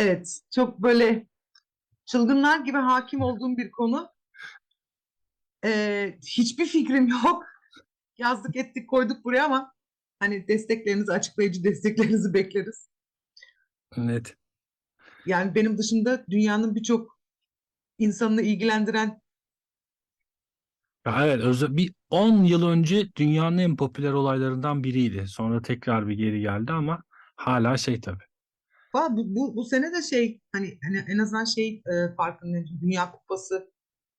Evet, çok böyle çılgınlar gibi hakim olduğum bir konu. Ee, hiçbir fikrim yok. Yazdık ettik koyduk buraya ama hani desteklerinizi, açıklayıcı desteklerinizi bekleriz. Net. Yani benim dışında dünyanın birçok insanını ilgilendiren evet, özel, bir 10 yıl önce dünyanın en popüler olaylarından biriydi. Sonra tekrar bir geri geldi ama hala şey tabii. Valla bu, bu, bu sene de şey hani, hani en azından şey e, farkındayım. Dünya Kupası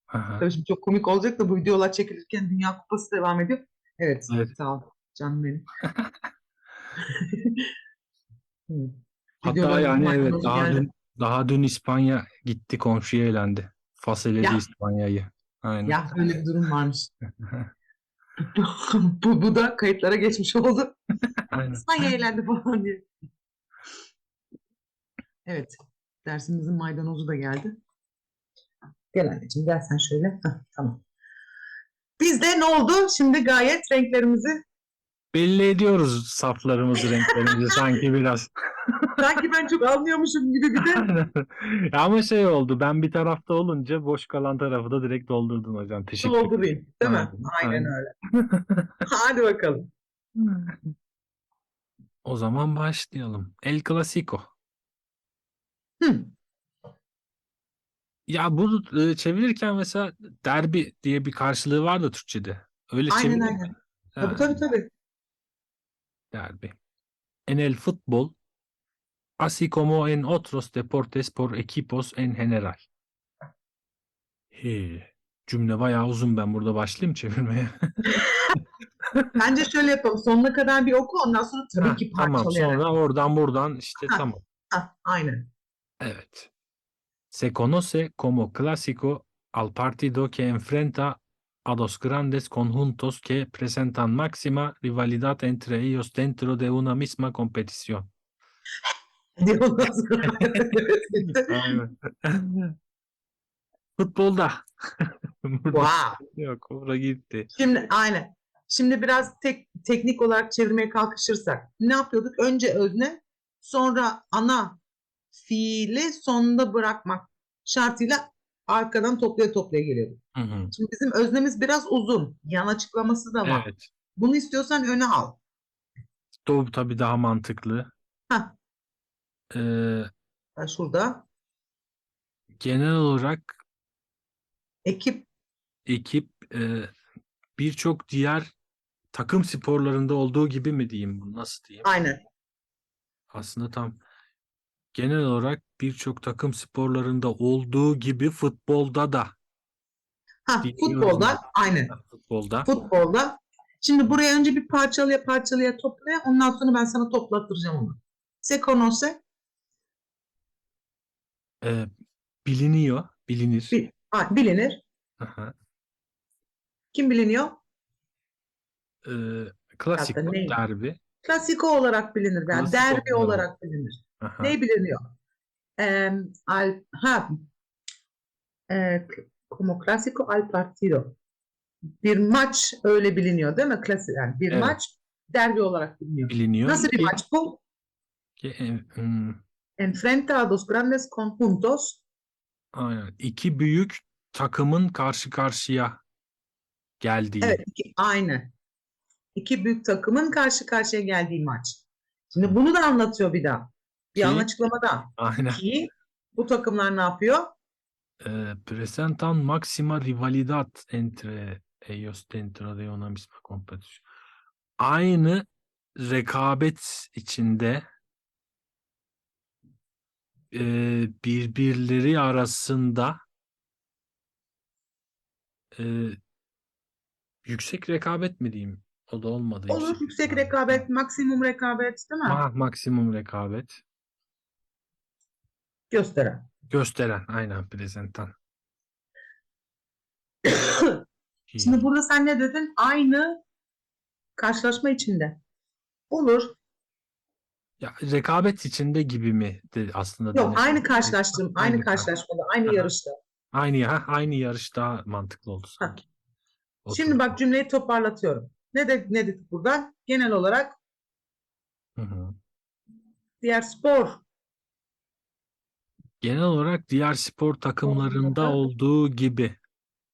Aha. tabii şimdi çok komik olacak da bu videolar çekilirken Dünya Kupası devam ediyor. Evet, Evet. sağ ol canım benim. Hatta Videolar yani evet daha geldi. dün daha dün İspanya gitti komşuya elendi. Faseledi Ya. İspanya'yı. Aynen. Ya öyle bir durum varmış. bu, bu da kayıtlara geçmiş oldu. Aynen. İspanya eğlendi falan diye. Evet. Dersimizin maydanozu da geldi. Gel anneciğim gel sen şöyle. Heh, tamam. Bizde ne oldu? Şimdi gayet renklerimizi Belli ediyoruz saflarımızı, renklerimizi sanki biraz. sanki ben çok anlıyormuşum gibi bir de Ama şey oldu. Ben bir tarafta olunca boş kalan tarafı da direkt doldurdun hocam. Teşekkür ederim. doldurayım. Değil mi? Aynen, Aynen aynen. öyle. Hadi bakalım. O zaman başlayalım. El Clasico. Hı. Ya bu e, çevirirken mesela derbi diye bir karşılığı var da Türkçe'de. Öyle Aynen çevirilir aynen. Tabii Ha, tabii tabii. derbi. En el fútbol, así como en otros deportes por equipos en general. He, cümle bayağı uzun. Ben burada başlayayım çevirmeye. Bence şöyle yapalım. Sonuna kadar bir oku ondan sonra tabii Ha, ki tamam. Sonra oradan buradan işte Ha. tamam. Ha, aynen. Evet. Se conoce como clásico al partido que enfrenta a dos grandes conjuntos que presentan máxima rivalidad entre ellos dentro de una misma competición. Futbolda. Burada Wow. yok, gitti. Şimdi aynen. Şimdi biraz tek, teknik olarak çevirmeye kalkışırsak ne yapıyorduk? Önce özne, sonra ana fiili sonunda bırakmak şartıyla arkadan toplaya toplaya geliyorduk. Hı hı. Şimdi bizim öznemiz biraz uzun. Yan açıklaması da var. Evet. Bunu istiyorsan öne al. Bu tabii daha mantıklı. Heh, Ee, ben şurada genel olarak ekip ekip e, birçok diğer takım sporlarında olduğu gibi mi diyeyim bunu nasıl diyeyim? aynen. Aslında tam genel olarak birçok takım sporlarında olduğu gibi futbolda da Ha, futbolda yani. aynen. futbolda Futbolda. Şimdi buraya önce bir parçalıya parçalıya toplaya ondan sonra ben sana toplattıracağım onu. Se conoce e, biliniyor, bilinir. Bil- ha, bilinir. Aha. Kim biliniyor? E, klasik Hatta derbi. Klasiko olarak bilinir. Yani Klasik derbi olarak bilinir. Aha. Ne biliniyor? Ee, al, ha, e, como clásico al partido. Bir maç öyle biliniyor değil mi? Klasik yani bir Evet. maç derbi olarak biliniyor. biliniyor. Nasıl bir maç bu? ki, e, hmm, Enfrenta a dos grandes conjuntos. aynen. İki büyük takımın karşı karşıya geldiği. Evet, iki, aynen. İki büyük takımın karşı karşıya geldiği maç. Şimdi bunu da anlatıyor bir daha. Bir Ki- açıklamada. Aynen. Ki bu takımlar ne yapıyor? Eh, presentan máxima rivalidad entre ellos dentro de una misma competición. Aynı rekabet içinde eh, birbirleri arasında eh, yüksek rekabet mi diyeyim? O da olmadı. Olur yüksek rekabet, maksimum rekabet değil mi? Ma- maksimum rekabet Gösteren. gösteren aynen presentan. Şimdi burada sen ne dedin? Aynı karşılaşma içinde. Olur. Ya rekabet içinde gibi mi de aslında Yok aynı karşılaştım. Aynı Aynı karşılaşmada, aynı Aha. yarışta. Aynı ya aynı yarış daha mantıklı oldu Ha. sanki. Şimdi bak cümleyi toparlatıyorum. Ne de ne dedik buradan? Genel olarak Hı hı. diğer spor Genel olarak diğer spor takımlarında Sporlarda- olduğu gibi.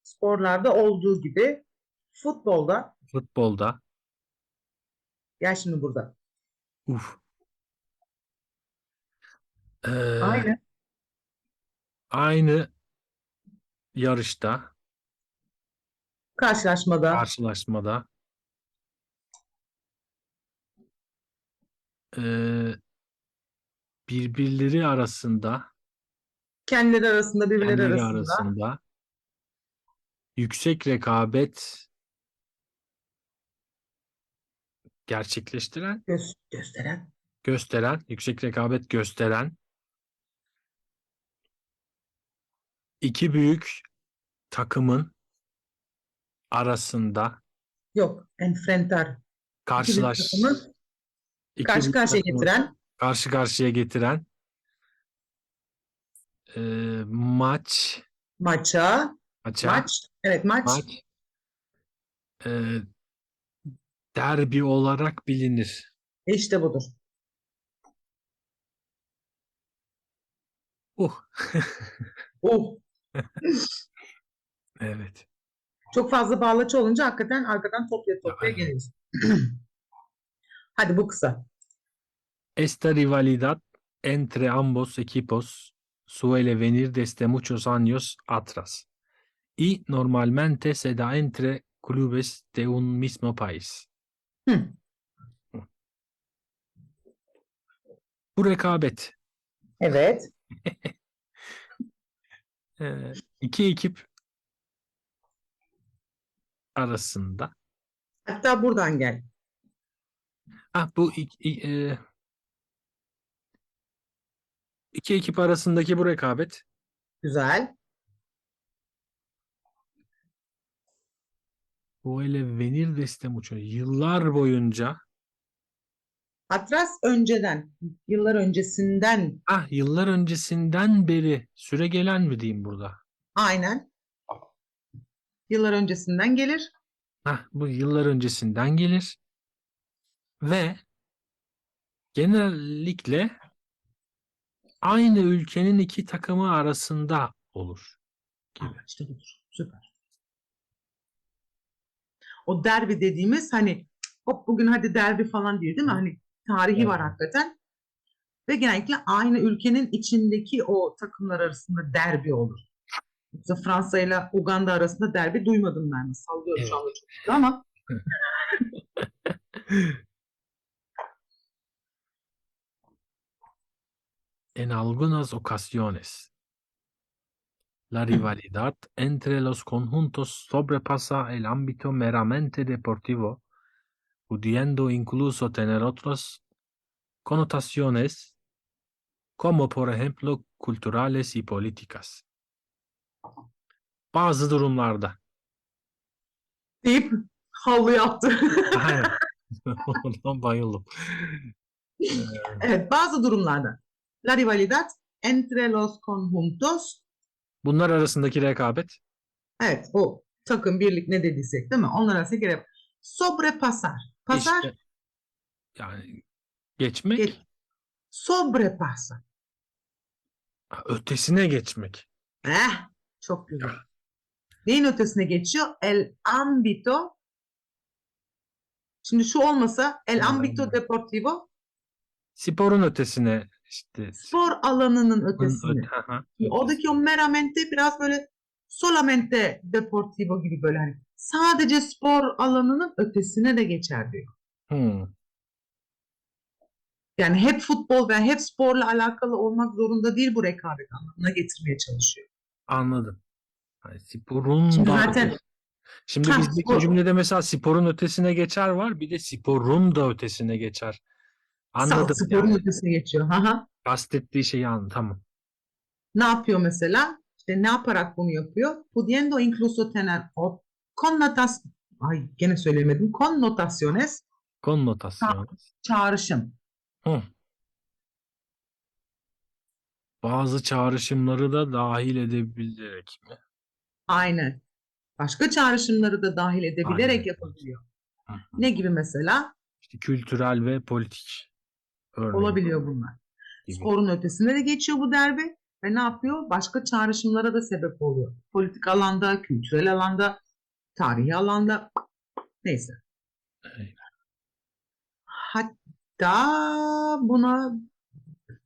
Sporlarda olduğu gibi futbolda. Futbolda. Gel şimdi burada. uf. Ee, Aynı. aynı yarışta, Karşılaşmada. Karşılaşmada. Ee, birbirleri arasında, kendileri arasında birbirleri kendileri arasında. arasında. Yüksek rekabet gerçekleştiren, göz, gösteren. Gösteren, yüksek rekabet gösteren. İki büyük takımın arasında yok enfrentar. İki büyük karşılaş takımı iki karşı büyük karşıya takımı getiren. karşı karşıya getiren e, maç maça maça maç evet maç, maç e, derbi olarak bilinir. işte budur. Uh. Oh Evet. çok fazla bağlaç olunca hakikaten arkadan toplaya toplaya Aynen. geliyoruz. Hadi bu kısa. Esta rivalidad entre ambos equipos suele venir desde muchos años atrás y normalmente se da entre clubes de un mismo país. Hı. Bu rekabet Evet. e, iki ekip arasında Hatta buradan gel. Ah bu i- e, iki ekip arasındaki bu rekabet Güzel. suele venir desde mucho yıllar boyunca Atras önceden, yıllar öncesinden ah yıllar öncesinden beri süre gelen mi diyeyim burada? aynen yıllar öncesinden gelir. Ah bu yıllar öncesinden gelir ve genellikle aynı ülkenin iki takımı arasında olur. Aa, işte budur. Süper. O derbi dediğimiz hani hop bugün hadi derbi falan değil değil mi? Hani tarihi var Evet. hakikaten. Ve genellikle aynı ülkenin içindeki o takımlar arasında derbi olur. Yoksa Fransa ile Uganda arasında derbi duymadım ben. Sallıyorum şu anda çok ama En algunas ocasiones, la rivalidad entre los conjuntos sobrepasa el ámbito meramente deportivo, pudiendo incluso tener otras connotaciones, como por ejemplo culturales y políticas. Bazı durumlarda. deyip havlu yaptı. Aynen. Oradan bayıldım. evet bazı durumlarda. La rivalidad entre los conjuntos Bunlar arasındaki rekabet Evet o takım birlik ne dediysek değil mi? Onlar arasında gerek. Sobrepasar. Pasar işte yani geçmek, Geç. sobrepasar. ötesine geçmek. Eh, çok güzel. Neyin ötesine geçiyor? El ámbito. Şimdi şu olmasa el ámbito deportivo Sporun ötesine işte spor alanının ötesine. öte- Oradaki o meramente biraz böyle solamente deportivo gibi böyle hani sadece spor alanının ötesine de geçer diyor. hı, Yani hep futbol ve hep sporla alakalı olmak zorunda değil bu rekabet anlamına getirmeye çalışıyor. anladım. Yani sporun Şimdi zaten ötesi- Şimdi Ha, bizdeki spor- cümlede mesela sporun ötesine geçer var, bir de sporun da ötesine geçer. Anladım sağ sporun yani. ötesine geçiyor. Hı. Kastettiği şeyi anladım. Tamam. Ne yapıyor mesela? İşte ne yaparak bunu yapıyor? Pudiendo incluso tener o connotas ay gene söylemedim. Connotaciones Konnotasyon. çağrışım. Hı. Bazı çağrışımları da dahil edebilerek mi? Aynen. Başka çağrışımları da dahil edebilerek Aynen. yapabiliyor. Hı hı. Ne gibi mesela? İşte kültürel ve politik örneği Olabiliyor bunlar. gibi. Sporun ötesine de geçiyor bu derbi. ve ne yapıyor? Başka çağrışımlara da sebep oluyor. Politik alanda, kültürel alanda, tarihi alanda neyse. Aynen. Hatta buna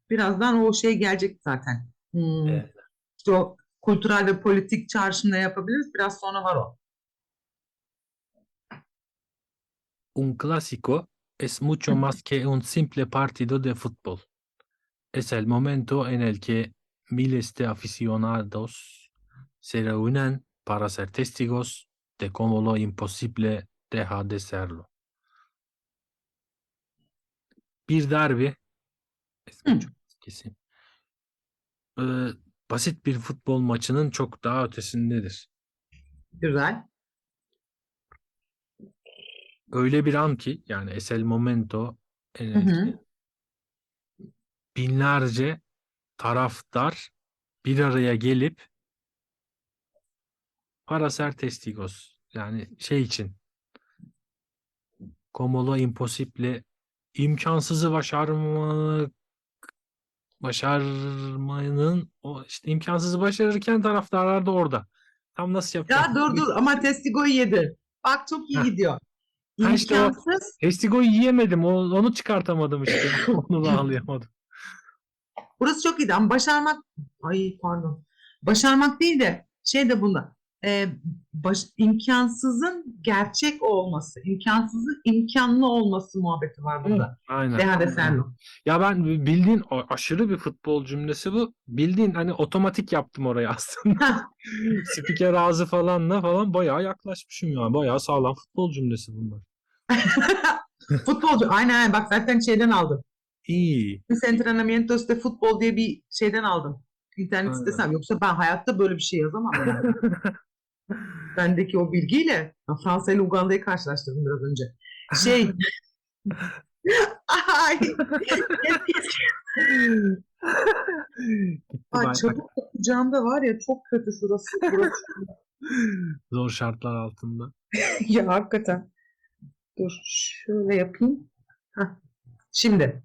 birazdan o şey gelecek zaten. Hmm, Evet. işte o kültürel ve politik çağrışımla yapabiliriz. Biraz sonra var o. Un clásico es mucho más que un simple partido de fútbol. Es el momento en el que miles de aficionados se reúnen para ser testigos de cómo lo imposible deja de serlo. Bir derbi es Hı. mucho más que sim- Ee, basit bir futbol maçının çok daha ötesindedir. Güzel. Öyle bir an ki yani es el momento en Hı hı. binlerce taraftar bir araya gelip para ser testigos yani şey için como lo imposible imkansızı başarmak başarmanın o işte imkansızı başarırken taraftarlar da orada. Tam nasıl Ya yapacak? dur dur ama Testigo'yu yedi. Bak çok iyi Heh. gidiyor. Ha işte o- İmkansız. Testigo'yu yiyemedim. O, onu çıkartamadım işte. onu bağlayamadım. Burası çok iyiydi ama başarmak ay pardon. Başarmak değil de şey de bunda. e, baş, imkansızın gerçek olması, imkansızın imkanlı olması muhabbeti var burada. Aynen. Deha de Serlo. Ya ben bildiğin aşırı bir futbol cümlesi bu. Bildiğin hani otomatik yaptım orayı aslında. Spiker ağzı falanla falan bayağı yaklaşmışım ya. Bayağı sağlam futbol cümlesi bunlar. Futbolcu. Aynen aynen. Bak zaten şeyden aldım. İyi. Mis entrenamientos de futbol diye bir şeyden aldım. İnternet Aynen. sitesinden. Yoksa ben hayatta böyle bir şey yazamam. Yani. Bendeki o bilgiyle Fransa ile Uganda'yı karşılaştırdım biraz önce. Şey Ay. Ay çabuk kucağımda var ya çok kötü şurası. Burası. Zor şartlar altında. ya hakikaten. Dur şöyle yapayım. Heh. Şimdi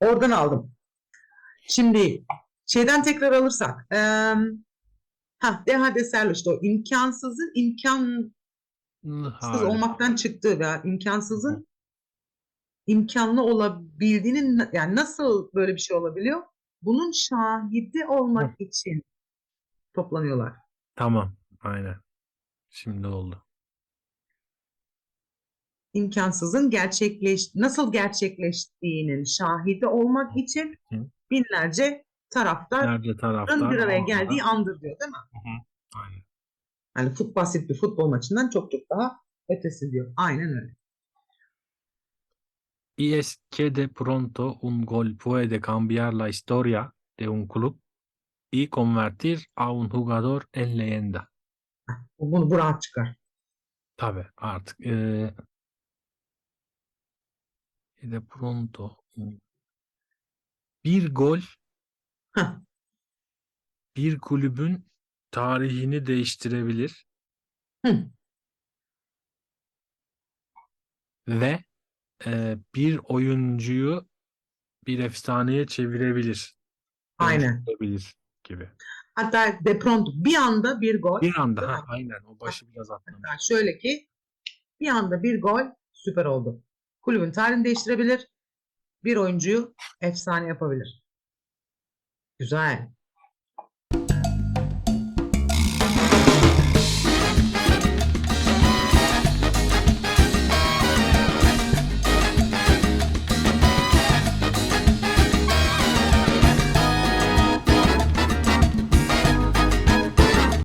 oradan aldım. Şimdi şeyden tekrar alırsak. eee ha deha de serlo işte o imkansızın imkansız olmaktan çıktığı veya imkansızın imkanlı olabildiğinin yani nasıl böyle bir şey olabiliyor? Bunun şahidi olmak için toplanıyorlar. Tamam. Aynen. Şimdi oldu. İmkansızın gerçekleş nasıl gerçekleştiğinin şahidi olmak için Hı. binlerce taraftarın Nerede taraftar? bir araya geldiği andır diyor değil mi? Aynen. Yani fut basit bir futbol maçından çok çok daha ötesi diyor. Aynen öyle. Y es que de pronto un gol puede cambiar la historia de un club y convertir a un jugador en leyenda. Bunu bu rahat çıkar. Tabii artık y de pronto bir gol Heh. bir kulübün tarihini değiştirebilir Hı. ve eee, bir oyuncuyu bir efsaneye çevirebilir. Aynen. dönüştürebilir gibi. Hatta de pronto bir anda bir gol. Bir anda ha, aynen o başı biraz atlamış. Şöyle ki bir anda bir gol süper oldu. Kulübün tarihini değiştirebilir. Bir oyuncuyu efsane yapabilir. Güzel.